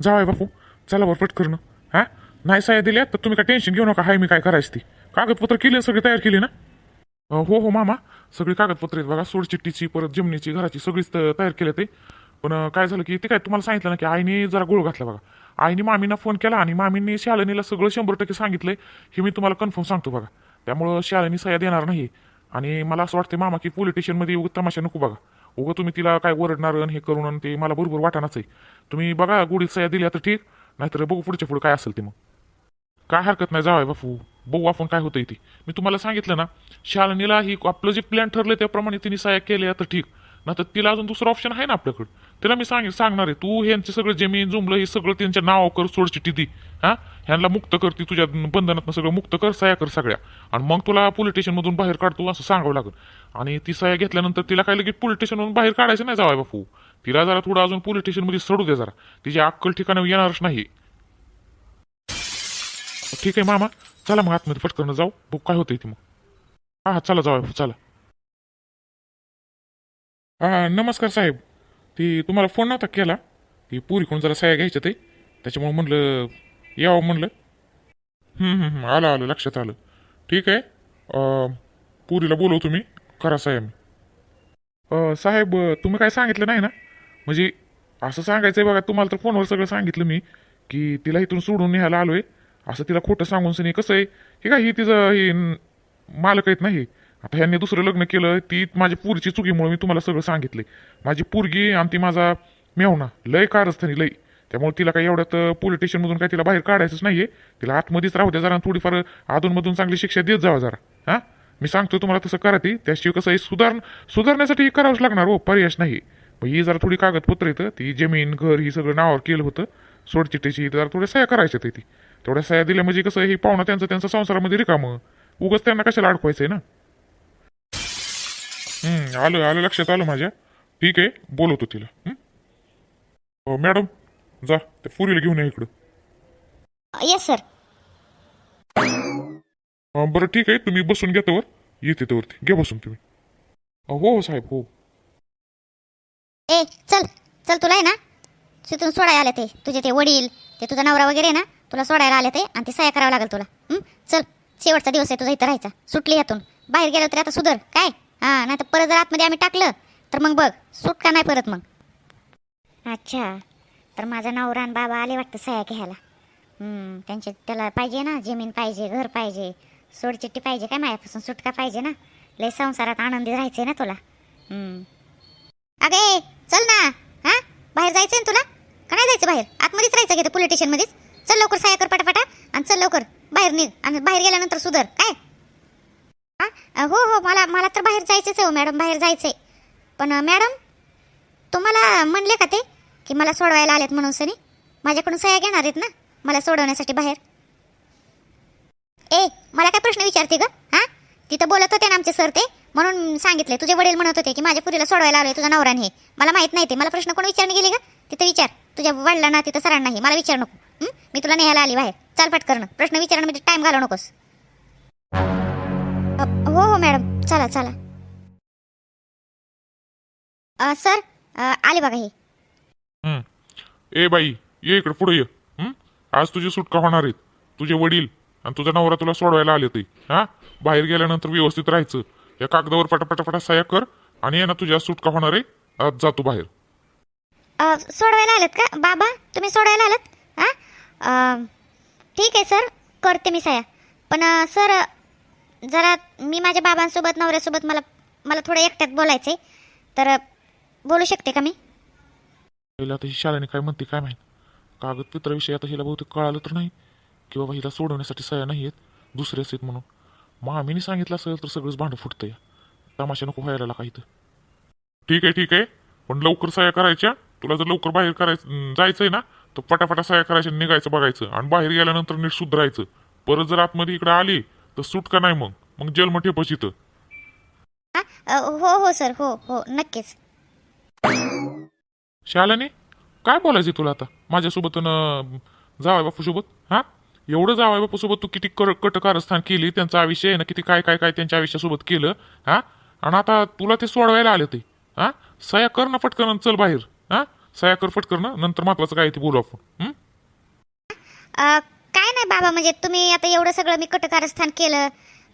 जावाय बापू चला बरं पटकन हा? नाही साया दिल्या तर तुम्ही काय टेन्शन घेऊ नका हाय मी काय करायचं ती. कागदपत्र केली सगळी तयार केली ना? हो हो मामा सगळी कागदपत्र आहेत बघा सोडचिट्टीची परत जमिनीची घराची सगळीच तयार केलं ते. पण काय झालं की ते काय तुम्हाला सांगितलं ना की आईने जरा गोळ घातला बघा. आईने मामींना फोन केला आणि मामींनी शालिनीला सगळं शंभर टक्के सांगितलंय हे मी तुम्हाला कन्फर्म सांगतो बघा. त्यामुळं शालिनी सह्या देणार नाही आणि मला असं वाटतं मामा की पोलीस स्टेशनमध्ये उगाच तमाशा नको बघा. उगं तुम्ही तिला काय ओरडणार आणि हे करून आणि ते मला बरोबर वाटाणाच आहे. तुम्ही बघा गुढी सह्या दिल्या तर ठीक नाहीतर बघू पुढच्या पुढे काय असेल ते मग. काय हरकत नाही जावाय बापू. बघू आपण काय होतंय ती. मी तुम्हाला सांगितलं ना शालिनीला ही आपलं जे प्लॅन ठरलं त्याप्रमाणे तिने सह्या केल्या तर ठीक. ना तर तिला अजून दुसरं ऑप्शन आहे ना आपल्याकडं. तिला मी सांग सांगणार आहे तू ह्यांचे सगळं जमीन जुमलं हे सगळं त्यांच्या नाव कर सोडची टिदी हा? ह्यांना मुक्त कर ती तुझ्या बंधनात सगळं मुक्त कर सह्या कर सगळ्या. आणि मग तुला पोलीस स्टेशनमधून बाहेर काढतो असं सांगावं लागेल. आणि ती सह्या घेतल्यानंतर तिला काय लगेच पोलीस स्टेशनमधून बाहेर काढायचं नाही जावाय बापू. तिला जरा थोडं अजून पोलीस स्टेशनमध्ये सडू दे जरा. तिची अक्कल ठिकाणी येणारच नाही. ठीक आहे मामा. चला मग आतमध्ये पटकन जाऊ. बुक काय होतंय ती मग? हा हा चला जाऊ चला. हां नमस्कार साहेब. ती तुम्हाला फोन नव्हता केला? ती पुरी कोण जरा सह्या घ्यायच्या ते त्याच्यामुळे म्हणलं यावं म्हणलं. आलं आलं लक्षात आलं. ठीक आहे. अं, पुरीला बोलव तुम्ही. करा साहेब अं, साहेब तुम्ही काय सांगितलं नाही ना? म्हणजे असं सांगायचं आहे बघा तुम्हाला तर फोनवर सगळं सांगितलं मी की तिला इथून सोडून न्यायला आलो आहे असं तिला खोटं सांगून सनी कसं आहे? हे काय ही तिचं हे न- मालक आहेत नाही आता ह्यांनी दुसरं लग्न केलं ती माझ्या पूरची चुकीमुळे मी तुम्हाला सगळं सांगितले माझी पोरगी आणि ती माझा मेवना लय कारस्थानी लय. त्यामुळे तिला काही एवढ्यात पोलीस स्टेशनमधून काय तिला बाहेर काढायचंच नाहीये. तिला आतमध्येच राहू द्या जरा थोडीफार अधूनमधून चांगली शिक्षा देत जावा जरा. हां? मी सांगतो तुम्हाला तसं करा ती. त्याशिवाय कसं आहे सुधार सुधारण्यासाठी हे करावंच लागणार हो पर्यायच नाही. मग ही जरा थोडी कागदपत्र येतं ती जमीन घर ही सगळं नावावर केलं होतं. सोडचिट्टीची जरा थोड्या सह्या करायच्या ते ती. तेवढ्या सह्या दिल्या म्हणजे कसं हे पाहुणा त्यांचं त्यांचं संसारामध्ये रिकामं. उगाच त्यांना कशाला अडकवायचंय ना? हम्म, आलं आलं लक्षात आलं माझ्या. ठीक आहे बोलवतो तिला. हं? मॅडम जा त्या पुरीला घेऊन या इकडं. येस सर अं, बरं ठीक आहे तुम्ही बसून घ्या त्यावर येते त्यावरती घ्या बसून तुम्ही. अं, हो हो साहेब हो. ए चल चल तुला आहे ना? तिथून सोडायला आले ते. तुझे ते वडील ते तुझा नवरा वगैरे आहे ना? तुला सोडायला आले ते आणि ते सह्या करावं लागेल तुला. हं? चल शेवटचा दिवस आहे तुझा इथं राहायचा. सुटली यातून बाहेर गेलं तरी आता सुधर. काय? हां नाही तर परत जर आतमध्ये आम्ही टाकलं तर मग बघ सुट का नाही परत मग? अच्छा. तर माझा नवरा आणि बाबा आले वाटतं सह्या घ्यायला. त्यांचे त्याला पाहिजे ना जमीन पाहिजे घर पाहिजे सोडचिट्टी पाहिजे काय माझ्यापासून सुटका पाहिजे ना? लय संसारात आनंदी राहायचंय ना तुला. अगे चल ना हा? बाहेर जायचंय ना तुला? का नाही जायचं बाहेर? आतमध्येच राहायचं घेतं पोलीस स्टेशन मध्येच? चल लवकर सहाय्य कर पटापटा आणि चल लवकर बाहेर निघ आणि बाहेर गेल्यानंतर सुधर काय? हो हो मला मला तर बाहेर जायचंच आहे हो मॅडम बाहेर जायचंय. पण मॅडम तुम्हाला म्हणले का ते की मला सोडवायला आलेत म्हणून सनी? माझ्याकडून सह्या घेणार आहेत ना मला सोडवण्यासाठी बाहेर. ए मला काय प्रश्न विचारते ग हा? तिथं बोलत होते ना आमचे सर ते म्हणून सांगितले तुझे वडील म्हणत होते की माझ्या पुरीला सोडवायला आलोय तुझा नवराने हे मला माहीत नाही ते. मला प्रश्न कोण विचारणे गेले का तिथं विचार. तुझ्या वडिलांना तिथं सरांना हे मला विचार नको. मी तुला न्यायला आली बाहेर. चाल पटकरणं प्रश्न विचारण्यामध्ये म्हणजे टाईम घालू नकोस. हो हो मॅडम. चला चला. अ, सर अ, आले बघा हे. हं. ए बाई ये इकडे पुढे ये. हं? आज तुझी सुटका होणार आहेत. तुझे वडील आणि तुझा नवरा तुला सोडवायला आले ते हा? बाहेर गेल्यानंतर व्यवस्थित राहायचं. या कागदावर पटापटापटा सह्या कर आणि आहे ना तुझ्या सुटका होणार आहे. आज जातो बाहेर. अ, सोडवायला आलेत का? बाबा तुम्ही सोडवायला आलात? हा? ठीक आहे सर. करते मी सया पण अ, सर जरा मी माझ्या बाबांसोबत नवऱ्यासोबत मला मला थोडं एकट्यात बोलायचं आहे तर बोलू शकते का मी? पहिला आता ही शाळेने काय म्हणते काय माहीत? कागदपत्राविषयी आता हिला बहुतेक कळालं तर नाही. की बाबा हिला सोडवण्यासाठी सह्या नाही आहेत दुसरेच आहेत म्हणून. मामीने सांगितलं असेल तर सगळंच भांडं फुटतं या तमाशा नको व्हायला काही तर ठीक आहे ठीक आहे. पण लवकर सह्या करायच्या. तुला जर लवकर बाहेर करायचं जायचंय ना तर पटापटा सह्या करायच्या निघायचं बघायचं. आणि बाहेर गेल्यानंतर नीट सुधरायचं. परत जर आतमध्ये इकडे आली तर सुटका नाही मग? मग जेल ठेपच इथं हा? अ, हो हो सर हो हो नक्कीच. शालाने काय बोलायचं तुला आता? माझ्यासोबत न जावाय बापूसोबत हा? एवढं जावाय बापूसोबत तू किती कर कट कारस्थान केली त्यांचा आयुष्य आहे ना किती काय काय काय त्यांच्या आयुष्यासोबत केलं हा? आणि आता तुला ते सोडवायला आले ते हा? सया कर ना पटकन आणि चल बाहेर हा? सया कर पटकन नंतर महत्वाचं काय आहे ते बोलू आपण हं? अ, नाही बाबा म्हणजे तुम्ही आता एवढं सगळं मी कटकारस्थान केलं.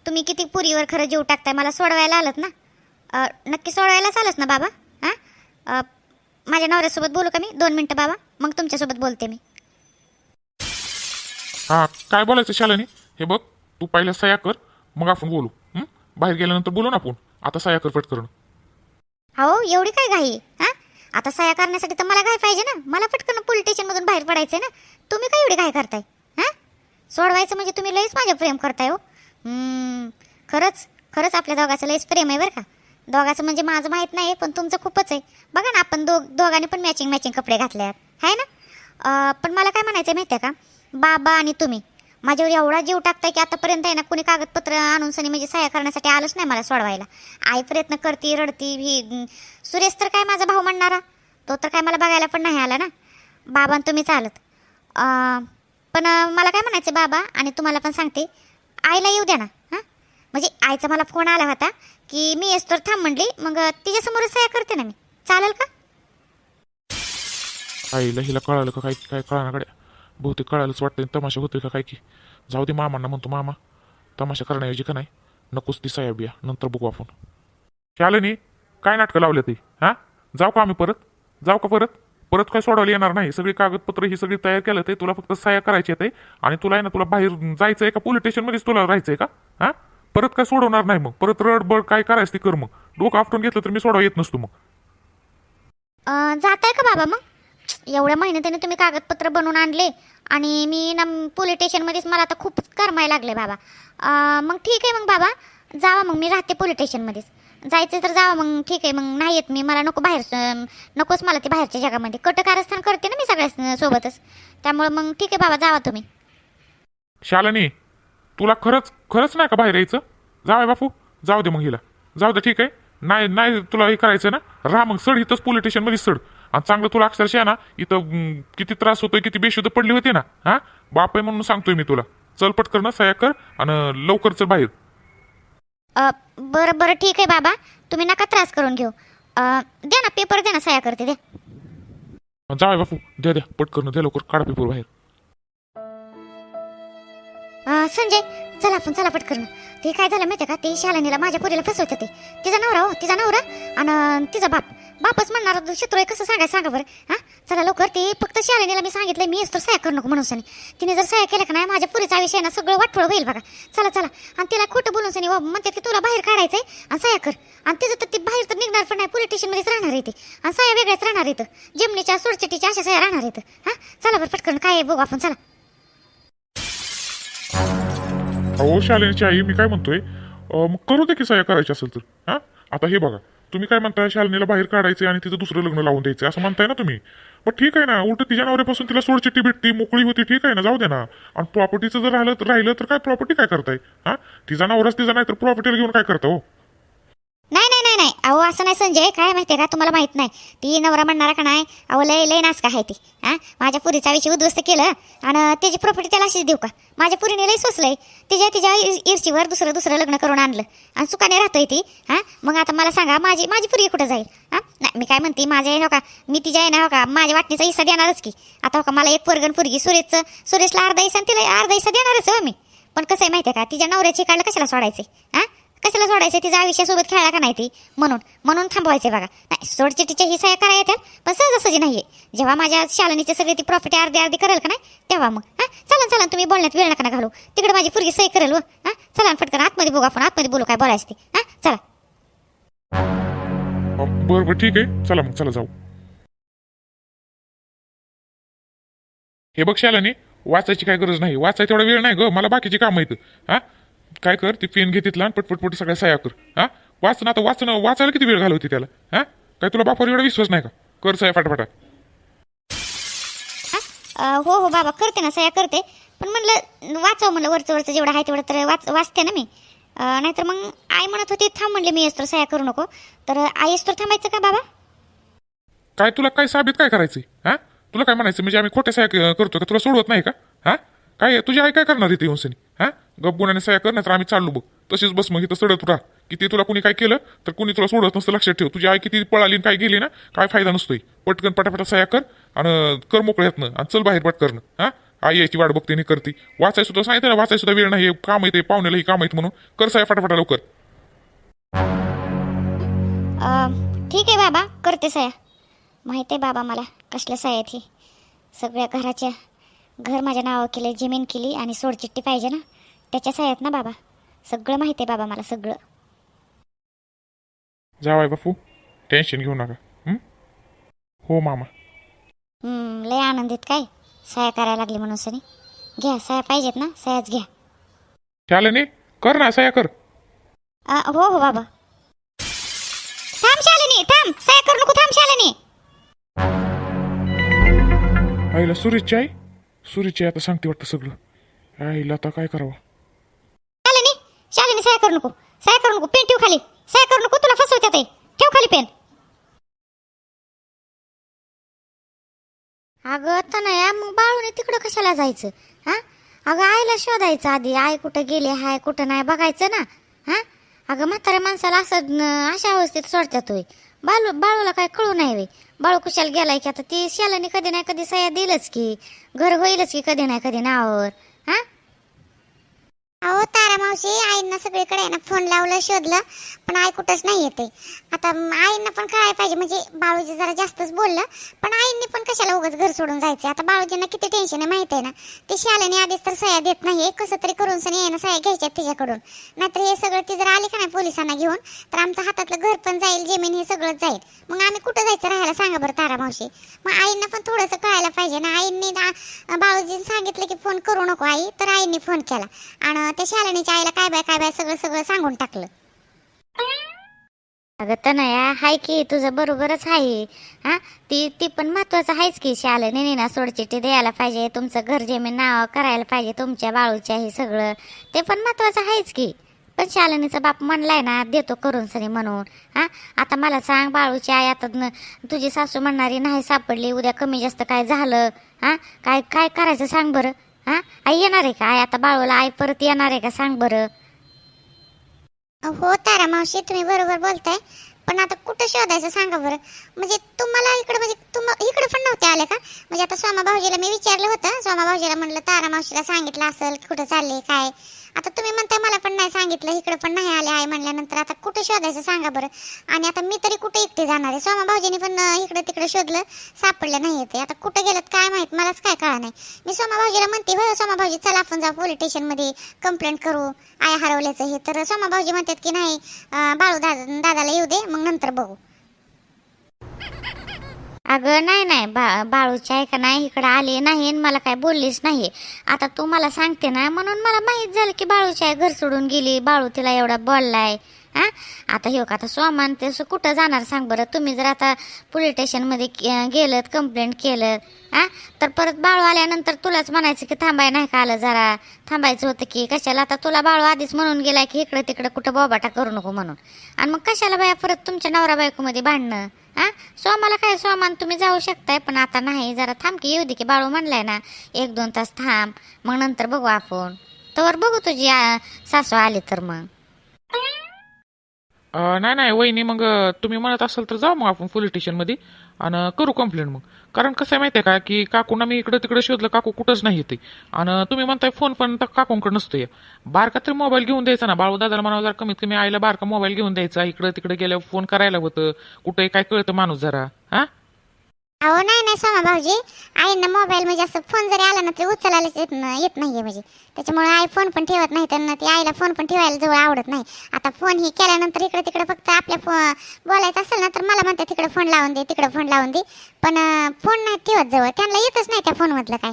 तुम्ही किती पुरीवर खरं जीव टाकताय मला सोडवायला आलत ना? नक्की सोडवायलाच आलंच ना बाबा? हां? माझ्या नवऱ्यासोबत बोलू का मी? दोन मिनटं बाबा मग तुमच्यासोबत बोलते मी. हा काय बोलायचं शालिनी? हे बघ तू पहिल्या सया कर मग आपण बोलू. हं? बाहेर गेल्यानंतर बोलू ना आपण. आता सया कर पटकन. हो एवढी काय घाई? हां? आता सह्या करण्यासाठी तर मला काय पाहिजे ना. मला पटकन पोलीस स्टेशनमधून बाहेर पडायचं ना. तुम्ही काय एवढी काय करताय? सोडवायचं म्हणजे तुम्ही लईच माझे प्रेम करताय हो. खरंच खरंच आपल्या दोघाचं लईच प्रेम आहे बरं का. दोघाचं म्हणजे माझं माहीत नाही पण तुमचं खूपच आहे. बघा ना आपण दो दोघांनी पण मॅचिंग मॅचिंग कपडे घातले आहेत. आहे ना? पण मला काय म्हणायचं माहिती आहे का? बाबा आणि तुम्ही. माझ्यावर एवढा जीव टाकताय की आतापर्यंत आहे ना कोणी कागदपत्र आणून सनी म्हणजे सह्या करण्यासाठी आलंच नाही मला सोडवायला. आई प्रयत्न करती रडती ही सुरेश तर काय माझा भाऊ म्हणणारा? तो तर काय मला बघायला पण नाही आला ना? बाबा आणि तुम्ही चालत. पण मला काय म्हणायचं बाबा आणि तुम्हाला पण सांगते आईला येऊ द्या ना हां? म्हणजे आईचा मला फोन आला होता की मी येस तर थांब म्हणली मग तिच्यासमोरच सह्या करते ना मी. चालेल का? आईला हिला कळालं का काय काय कळानाकडे बहुतेक कळायलाच वाटतं तमाशा होतोय का काय की? जाऊ दे मामांना म्हणतो मामा. तमाशा करण्याऐवजी का नाही? नकोच ती साहेब या नंतर बघू आपण. शालिनी काय नाटकं लावले ती हां? जाऊ का आम्ही परत? जाऊ का परत? परत काय सोडवायला येणार नाही. सगळी कागदपत्र ही सगळी तयार केलं ते तुला फक्त सह्या करायची आहे आणि तुला आहे ना तुला बाहेर जायचंय का? पोलीस स्टेशनमध्येच तुला राहायचंय का? हा? परत काय सोडवणार नाही मग. परत रडबड काय करायचं ती कर मग. डोकं आपटून घेतलं तर मी सोडवा येत नसतो मग. जाताय का बाबा मग? एवढ्या मेहनतीने तुम्ही कागदपत्र बनवून आणले आणि मी ना पोलीस स्टेशनमध्येच मला आता खूप करमाय लागले बाबा. मग ठीक आहे मग बाबा. जावा मग मी राहते पोलीस स्टेशनमध्येच. जायचं तर जावं मग ठीक आहे मग नाही येत मी मला नको बाहेर नकोच मला ते बाहेरच्या जगामध्ये. कटकारस्थान करते ना मी सगळ्या सोबतच. त्यामुळे मग ठीक आहे बाबा जावा तुम्ही. शालिनी तुला खरंच खरंच नाही का बाहेर यायचं? जाऊ बापू जाऊ दे मग हिला. जाऊ दे ठीक आहे. नाही नाही तुला हे करायचं ना? राहा मग सड इथंच पोलीस स्टेशनमध्ये सड. आणि चांगलं तुला अक्षरशः ना इथं किती त्रास होतोय किती बेशुद्ध पडली होती ना हा? बाप आहे म्हणून सांगतोय मी तुला. चल पटकर ना सया कर आणि लवकर चल बाहेर. बरं बरं ठीक आहे बाबा. तुम्ही नका त्रास करून घेऊ. द्या ना पेपर द्या ना साया करते द्या जाऊ बापू. द्या द्या पटकन द्या लवकर काढा पेपर बाहेर. संजय चला आपण चला पटकन. ते काय झालं माहिती का? ते शालिनीला माझ्या पोरीला फसवत ते. तिचा नवरा हो तिचा नवरा आणि तिचा बाप. बापच म्हणणार शत्रू आहे कसं सांगायचं सांगा बरं? हां? चला लवकर ते फक्त शालिनीला मी सांगितलं मी तर सह्या करू नको म्हणून सनी. तिने जर सह्या केलं का नाही माझ्या पुरीचा विषय ना सगळं वाटफळ होईल बघा. चला चला. आणि तिला खोटं बोलून सनी हो, म्हणते की तुला बाहेर काढायचंय आणि सह्या कर. आणि तिचं तर ते बाहेर तर निघणार पण नाही पोलीस स्टेशनमध्येच राहणार आहे ते. आणि सह्या वेगळ्याच राहणार आहेत जिमनीच्या सोडचिटीच्या अशा सह्या राहणार आहेत हां? चला बरं पटकन काय आहे बघू आपण चला. अहो शालिनीची आई मी काय म्हणतोय? मग करू दे की सह्या करायची असेल तर. हा? आता हे बघा तुम्ही काय म्हणताय शालिनीला बाहेर काढायचं आणि तिचं दुसरं लग्न लावून द्यायचं असं म्हणताय ना तुम्ही? पण ठीक आहे ना. उलट तिच्या नवऱ्यापासून तिला सोडचिट्टी भेटती मोकळी होती ठीक आहे ना जाऊ दे ना. आणि प्रॉपर्टीचं जर राहिलं तर राहिलं तर काय प्रॉपर्टी काय करताय? हा? तिचा नवराच तिचा नाही तर प्रॉपर्टीला घेऊन काय करता हो? नाही नाही अहो असं नाही संजय काय माहिती आहे का? तुम्हाला माहीत नाही. ती नवरा म्हणणारा का नाही? अहो लय लय नाच का आहे ती हां? माझ्या पुरीचा विषय उद्ध्वस्त केलं आणि त्याची प्रॉपर्टी त्याला अशीच देऊ का? माझ्या पुरीने लय सोसलंय. तिच्या तिच्या इर- दुसरं दुसरं लग्न करून आणलं. आणि सुखाने राहतोय ती हां? मग आता मला सांगा माझी माझी पुरी कुठं जाईल? हां? नाही मी काय म्हणते माझ्या आहे हो का? मी तिच्या आहे ना हो का? माझ्या वाटणीचा हिस्सा देणारच की. आता हो का मला एक पोरगण पुरगी सुरेशचं सुरेशला अर्धा हिस्सा आणि तिला अर्धा हिस्सा देणारच हो मी. पण कसं आहे माहिती आहे का? तिच्या नवऱ्याची काढलं कशाला सोडायचे हां? कशाला सोडायचं? तिचा आयुष्यासोबत खेळला का नाही ती? म्हणून म्हणून थांबवायचे बघा. नाही सोडचिटीच्या ही सह्या करा येतात पण सहजासहजी नाहीये. जेव्हा माझ्या शालनीचे सगळे ती प्रॉफिट अर्धी अर्धी करेल का नाही तेव्हा मग. हां? चला चला तुम्ही बोलण्यात वेळ नका ना घालू. तिकडे माझी पुरगी सही करेल व हा? चला ना आतमध्ये बघू आपण आतमध्ये बोलू काय बोलायचं ती. हां? चला. बरं बरं ठीक आहे. चला मग चला जाऊ. हे बघ शालिनी वाचायची काय गरज नाही. वाचायची तेवढा वेळ नाही ग. मला बाकीची कामं येतं हा? काय कर ती पेन घेत तिथला आणि पटपट सगळ्या सह्या कर. हा? वाच ना आता वाच ना वाचायला किती वेळ घालवती त्याला? हा? काय तुला बापावर एवढा विश्वास नाही का? कर सह्या फाटाफाटा. हो? हो बाबा करते ना सह्या करते. पण म्हणलं वाचावं म्हणलं वरचं वरचं जेवढं आहे तेवढं तर वाच वाचते ना मी. नाहीतर मग आई म्हणत होती थांब म्हणले मी तर सह्या करू नको. तर आई तर थांबायचं का बाबा? काय तुला काय साबित काय करायचंय? हा? तुला काय म्हणायचं म्हणजे आम्ही खोट्या सह्या क- करतो का? तुला सोडवत नाही का? हा? काय तुझी आई काय करणार इथे येऊन सनी? हा गपगुणाने सह्या कर नाही तर आम्ही चाललो बघ. तशीच बस मग इथं सडत राहा. किती तुला कुणी काय केलं तर कुणी तुला सोडत नसतं लक्षात ठेव. तुझी आई किती पळाली आणि काय गेली ना काय फायदा नसतोय. पटकन पटापटा सह्या कर आणि कर मोकळ्यातनं आणि चल बाहेर पट करणं. हा? आई यायची वाट बघते आणि करते. वाचाय सुद्धा सांगितलं ना वाचाय सुद्धा वेळ नाही. हे काम येते पाहुण्यालाही काम आहेत म्हणून. कर साया फटाफटा लवकर. ठीक आहे बाबा करते सया माहिती आहे बाबा मला कसल्या सया सगळ्या घराच्या घर माझ्या नावावर केले जमीन केली आणि सोडचिट्टी पाहिजे ना. त्याच्या सया आहेत ना बाबा. सगळं माहिती आहे बाबा मला सगळं. जावाय बापू टेन्शन घेऊ नका. हं? हो मामा. हं, लय आनंदित काय? सया करायला लागली म्हणून सनी. घ्या सया पाहिजेत ना सयाच घ्या. शालिनी कर ना साया कर. अ, हो हो बाबा. थांब शालिनी थांब. सया करू नको थांब शालिनी. आईला सुरीची आई? सुरीची आई आता सांगते वाटतं सगळं. आईला आता काय करावं? करू नको. सया करू नको. पेन ठेव खाली. सया करू नको. तुला फसवत्यात ते ठेव खाली पेन. अगं तनया मग बाळूने तिकडं कशाला जायचं? हा? अगं आईला शोधायचं आधी. आई कुठं गेले हाय कुठं नाही बघायचं ना. हा? अगं म्हाताऱ्या माणसाला असं अशा अवस्थेत सोडत्यात होय. बाळू बाळूला काय कळू नाही वे बाळू कुशाला गेलाय की आता ती शालाने कधी नाही कधी सया दिलंच की. घर होईलच की कधी नाही कधी नावावर. हा? अहो तारा मावशी आईंना सगळीकडे आहे ना फोन लावलं शोधलं पण आई कुठंच नाही येते. आता आईंना पण कळायला पाहिजे म्हणजे बाळूजी जरा जास्तच बोललं पण आईंनी पण कशाला उगाच घर सोडून जायचं आता बाळूजींना किती टेन्शन आहे माहिती आहे ना? ते शालेने आधीच तर सह्या देत नाही कसं तरी करून सनी ना सह्या घ्यायच्या तिच्याकडून. नाहीतर हे सगळं ती जर आली का नाही पोलिसांना घेऊन तर आमचं हातातलं घर पण जाईल जमीन हे सगळंच जाईल. मग आम्ही कुठं जायचं राहायला सांगा बरं तारा मावशी. मग आईंना पण थोडंसं कळायला पाहिजे ना आईंनी बाळूजीने सांगितलं की फोन करू नको आई. तर आईंनी फोन केला. आणि ते शालिनीच्या आईला काय बाय काय बाय सगळं सगळं सांगून टाकलं. अगं तनया हाय की तुझं बरोबरच आहे. हा? ती ती पण महत्वाचं आहेच की शालिनी ना सोडचिठ्ठी द्यायला पाहिजे तुमचं घर जमीन नाव करायला पाहिजे तुमच्या बाळूच्या हे सगळं. ते पण महत्वाचं आहेच की. पण शालिनीचा बाप म्हणलाय ना देतो करून सनी म्हणून. हा? आता मला सांग बाळूची आई आता तुझी सासू म्हणणारी नाही सापडली उद्या कमी जास्त काय झालं? हा? काय काय करायचं सांग बरं. हा? आई येणार आहे का? आई आता बाळूला आई परत येणार आहे का? सांग बरं. हो तारा मावशी तुम्ही बरोबर बोलताय. पण आता कुठं शोधायचं सांगा बरं? म्हणजे तुम्हाला इकडे म्हणजे तुम इकडे पण नव्हते आले का? म्हणजे आता सोमा भाऊजीला मी विचारलं होतं. सोमा भाऊजीला म्हणलं तारा मावशीला सांगितलं असेल कुठं चालले काय? आता तुम्ही म्हणताय मला पण नाही सांगितलं इकडे पण नाही आले आहे म्हणल्यानंतर. आता कुठं शोधायचं सांगा बरं. आणि आता मी तरी कुठे एकटे जाणार आहे? सोमा भाऊजीने पण इकडे तिकडे शोधलं सापडलं नाही येते आता कुठं गेलं काय माहीत? मलाच काय कळा नाही. मी सोमा भाऊजीला म्हणते हो सोमा भाऊजी चला आपण जाऊ पोलीस स्टेशनमध्ये कंप्लेंट करू. आय हरवल्याचं हे. तर सोमा भाऊजी म्हणतात की नाही बाळू दादा दादाला येऊ दे मग नंतर बघू. अगं नाही नाही बा बाळूची आहे का नाही इकडे आली नाही आणि मला काय बोललीच नाही. आता तू मला सांगते ना म्हणून मला माहीत झालं की बाळूची आहे घर सोडून गेली बाळू तिला एवढा बोललाय. हा? आता हे का आता सोमान ते कुठं जाणार सांग बरं. तुम्ही जर आता पोलीस स्टेशनमध्ये के- गेलं कंप्लेंट केलं हा? तर परत बाळू आल्यानंतर तुलाच म्हणायचं की थांबाय नाही का आलं जरा? थांबायचं होतं की कशाला? आता तुला बाळू आधीच म्हणून गेलाय की इकडं तिकडं कुठं बोबाटा करू नको म्हणून. आणि मग कशाला बाया परत तुमच्या नवरा बायकोमध्ये भांडणं? हा? सोमाला काय सोमान तुम्ही जाऊ शकताय पण आता नाही. जरा थांब की येऊ दे की बाळू म्हणलाय ना एक दोन तास थांब मग नंतर बघू आपण. तर बघू तुझी सासू आली तर मग. नाही नाही वहिनी मग तुम्ही म्हणत असाल तर जाऊ मग आपण पोलीस स्टेशनमध्ये आणि करू कंप्लेंट मग. कारण कसं आहे माहिती आहे का की काकूंना मी इकडं तिकडे शोधलं काकू कुठंच नाही येते. आणि तुम्ही म्हणताय फोन पण तर काकूंकडे नसतो या बारका तरी मोबाईल घेऊन द्यायचा ना. बाळू दादाला म्हणावं जरा कमीत कमी आईला बारका मोबाईल घेऊन द्यायचा. इकडं तिकडे गेल्यावर फोन करायला होतं. कुठे काय कळतं माणूस जरा. हा? अहो नाही नाही सोमा भाऊजी. आईंना मोबाईल म्हणजे असं फोन जरी आला ना तरी उचलायलाच येत येत येत आहे म्हणजे. त्याच्यामुळे आई फोन पण ठेवत नाही त्यांना ती आईला फोन पण ठेवायला जवळ आवडत नाही. आता फोन ही केल्यानंतर इकडे तिकडे फक्त आपल्या फो बोलायचं असेल ना तर मला म्हणते तिकडे फोन लावून दे तिकडे फोन लावून दे. पण फोन नाही ठेवत जवळ. त्यांना येतच नाही त्या फोनमधलं काय.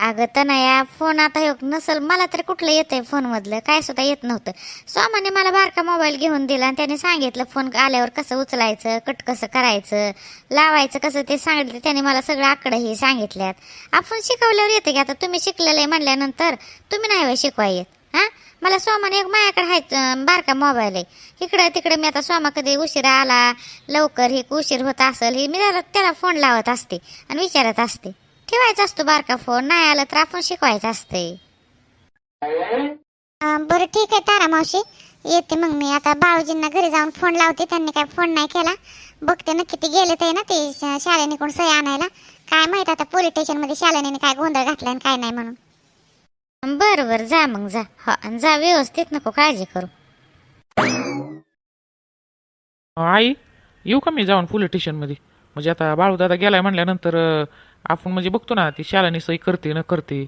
अगं तनया फोन आता योग नसल मला तरी कुठलं येतंय फोनमधलं? काय सुद्धा येत नव्हतं. सोमाने मला बारका मोबाईल घेऊन दिला आणि त्याने सांगितलं फोन आल्यावर कसं उचलायचं कट कसं करायचं लावायचं कसं ते सांगितलं त्याने मला सगळं आकडंही सांगितल्यात. आपण शिकवल्यावर येतं की आता तुम्ही शिकलेलं आहे म्हणल्यानंतर तुम्ही नाही होय शिकवाय येत हां? मला स्वामाने एक माझ्याकडे आहे बारका मोबाईल आहे. इकडं तिकडे मी आता सोमा कधी उशिरा आला लवकर हे उशीर होत असेल हे मी त्याला फोन लावत असते आणि विचारत असते. ठेवायचा असतो बारका फोन. नाही आला तर आपण शिकवायचं असते बरं ठीक आहे तारा मावशी. येते मग मी. आता बाळूजींना घरी जाऊन फोन लावते. त्यांनी काय फोन नाही केला. बघते नक्की ते गेले ते ना ते शाळेने कोण सही आणायला. काय माहीत आता पोलीस स्टेशनमध्ये शालिनीने काय गोंधळ घातला आणि काय नाही म्हणून. बरं बरं. जा मग जा. हो आणि जा व्यवस्थित. नको काळजी करू. आई येऊ का मी जाऊन पोलीस स्टेशनमध्ये? म्हणजे आता बाळूदादा गेलाय म्हणल्यानंतर अं, आपण म्हणजे बघतो ना ती शालानी सही करते न करते.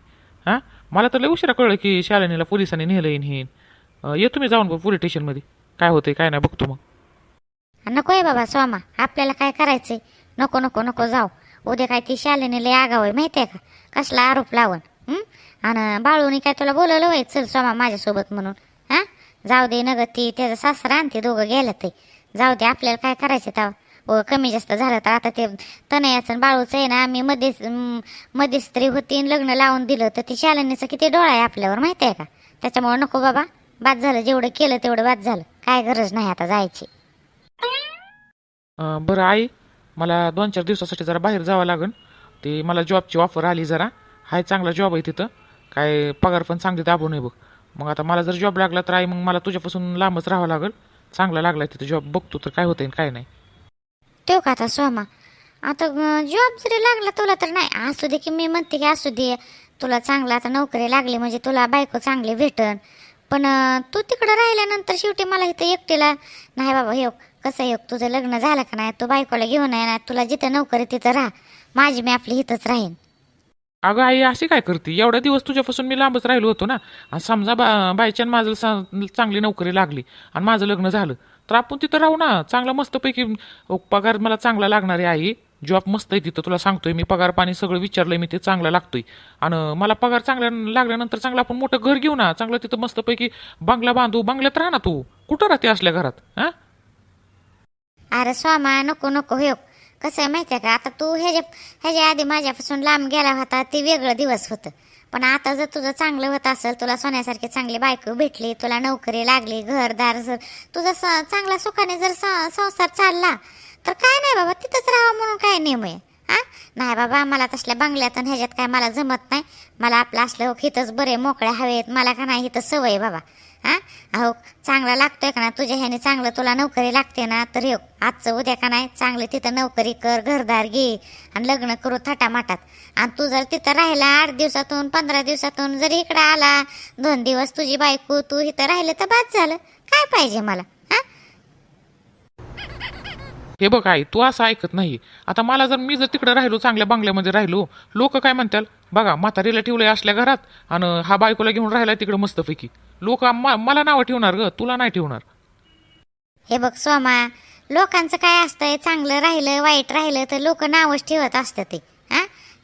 हां? मला तर लय उशिरा कळलं की शालानीला पोलिसांनी नेलं येईन हे ये येतो मी जाऊन पोलीस स्टेशनमध्ये. काय होते काय नाही बघतो मग. नको आहे बाबा स्वामा आपल्याला काय करायचंय? नको नको नको जाऊ. उद्या काय ती शालेनी लय आगाव आहे माहिती आहे का? कसला आरोप लावण आणि बाळूनी काय तुला बोलवलं होय? चल स्वामा माझ्यासोबत म्हणून. हा? जाऊ दे नग ती त्याचा सासरा आणि ते दोघं गेलं ते जाऊ दे आपल्याला काय करायचं तेव्हा? कमी जास्त झालं तर आता ते तनयाचं आणि बाळूचं आहे ना आम्ही मध्ये मध्यस्त्री होती आणि लग्न लावून दिलं तर ती शालिनीचा किती डोळा आहे आपल्यावर माहिती आहे का? त्याच्यामुळे नको बाबा बाद झालं जेवढं केलं तेवढं बाद झालं. काय गरज नाही आता जायची. बरं आई मला दोन चार दिवसासाठी जरा बाहेर जावं लागेल ते मला जॉबची ऑफर आली जरा. हाय चांगला जॉब आहे तिथं. काय पगार पण चांगली दाबू नये बघ. मग आता मला जर जॉब लागला तर आई मग मला तुझ्यापासून लांबच राहावं लागेल. चांगला लागला तिथं जॉब बघतो तर काय होतं आणि काय नाही. ठेव का आता सोमा? आता जॉब जरी लागला तुला तर नाही असू दे की मी म्हणते की असू दे. तुला चांगला आता नोकरी लागली म्हणजे तुला बायको चांगली भेटन. पण तू तिकडं राहिल्यानंतर शेवटी मला इथं एकटीला नाही बाबा हे कसं आहे तुझं लग्न झालं का नाही? तू बायकोला घेऊन येणार तुला जिथं नोकरी तिथं राहा. माझी मी आपली इथंच राहीन. अगं आई अशी काय करते? एवढा दिवस तुझ्यापासून मी लांबच राहिलो होतो ना. आणि समजा बा बायच्यान माझं चांगली नोकरी लागली आणि माझं लग्न झालं. तर आपण तिथं राहू ना. चांगला मस्तपैकी पगार मला चांगला लागणार आहे जॉब मस्त आहे तिथं तुला सांगतोय मी. पगार पाणी सगळं विचारलंय मी ते चांगला लागतोय. आणि मला पगार चांगल्या लागल्यानंतर चांगलं आपण मोठं घर घेऊ ना. चांगलं तिथं मस्तपैकी बंगला बांधू. बंगल्यात राहा ना तू. कुठं राहते असल्या घरात हा? अरे स्वामा नको नको हो कसं आहे माहिती आहे का? आता तू ह्याच्या ह्याच्या आधी माझ्यापासून लांब गेला होता ते वेगळं दिवस होतं. पण आता जर तुझं चांगलं होत असेल तुला सोन्यासारखी चांगली बायको भेटली तुला नोकरी लागली घरदार जर तुझा स- चांगला सुखाने जर संसार चालला तर काय नाही बाबा तिथंच राहावं म्हणून काय नियम आहे? हा? नाही बाबा मला तसल्या बंगल्यात आणि ह्याच्यात काय मला जमत नाही. मला आपलं असलं हो, हिथंच बरे मोकळे हवेत मला का नाही हिथं सवय आहे बाबा. हां? अहो चांगला लागतोय का ना? तुझ्या ह्याने चांगलं तुला नोकरी लागते ना तर येऊ आजचं उद्या का नाही? चांगली तिथं नोकरी कर घरदार घे आणि लग्न करू थाटामाटात. आणि तू जर तिथं राहिला आठ दिवसातून पंधरा दिवसातून जर इकडं आला दोन दिवस तुझी बायको तू इथं राहिले तर बाद झालं. काय पाहिजे मला? हे बघ आई तू असं ऐकत नाही. आता मला जर मी जर तिकडे राहिलो चांगल्या बंगल्यामध्ये राहिलो लोक काय म्हणतात? बघा म्हातारीला ठेवलंय असल्या घरात आणि हा बायकोला घेऊन राहिला तिकडे मस्तपैकी. लोक मला नावं ठेवणार ग तुला नाही ठेवणार. हे बघ सोमा लोकांचं काय असतंय चांगलं राहिलं वाईट राहिलं तर लोक नावच ठेवत असतात ते.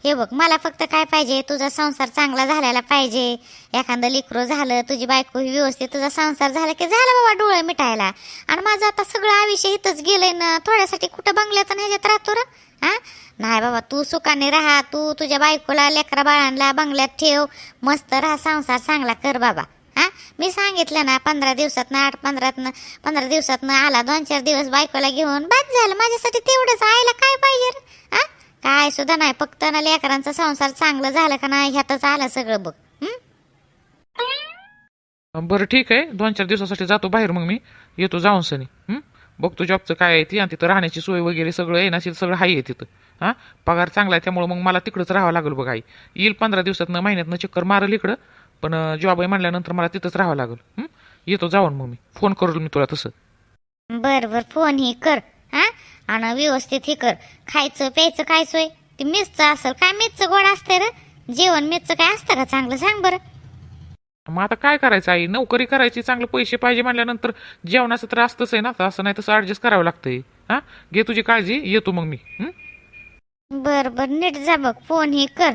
हे बघ मला फक्त काय पाहिजे? तुझा संसार चांगला झालेला पाहिजे. एखादं लिकरो झालं तुझी बायको ही व्यवस्थित तुझा संसार झाला की झालं बाबा डोळे मिटायला. आणि माझं आता सगळं आयुष्य इथंच गेलंय ना थोड्यासाठी कुठं बंगल्यात आणि ह्याच्यात राहतो रा? हा? नाही बाबा तू सुखाने राहा तू तुझ्या बायकोला लेकरा बाळांना बंगल्यात ठेव. मस्त राहा संसार चांगला कर बाबा. हा? मी सांगितलं ना पंधरा दिवसात ना आठ पंधरात पंधरा दिवसात आला दोन चार दिवस बायकोला घेऊन बाद झालं. माझ्यासाठी तेवढंच आईला काय पाहिजे रे? हा? काय सुद्धा नाही फक्त ना लेकरांचा संसार चांगलं झालं का नाही ह्यातच आलं सगळं बघ? बरं ठीक आहे. दोन चार दिवसासाठी जातो बाहेर मग मी. येतो जाऊन सनी? बघतो जॉबचं काय आहे ती आणि तिथं राहण्याची सोय वगैरे सगळं आहे ना सगळं हाय आहे तिथं. हां? पगार चांगला आहे त्यामुळे मग मला तिकडंच राहावं लागेल बघ आई. येईल पंधरा दिवसातनं महिन्यातनं चक्कर मारल इकडं पण जॉब आहे म्हणल्यानंतर मला तिथंच राहावं लागेल? येतो जाऊन मग मी. फोन करू मी तुला तसं. बर बर फोन ही कर. आणि व्यवस्थित ही कर. खायचं प्यायचं काय सोय? ते मेसचं असेल काय मेसचं गोड असतंय रे? जेवण मेसचं काय असतं का? चांगलं सांग बरं. मग आता काय करायचं आई? नोकरी करायची चांगले पैसे पाहिजे म्हणल्यानंतर जेवणाचं तर असतंच आहे ना? असं नाही तसं ॲडजस्ट करावं लागतंय. हां? घे तुझी काळजी येतो मग मी. हं? बर बर नीट जा बघ. फोन ही कर.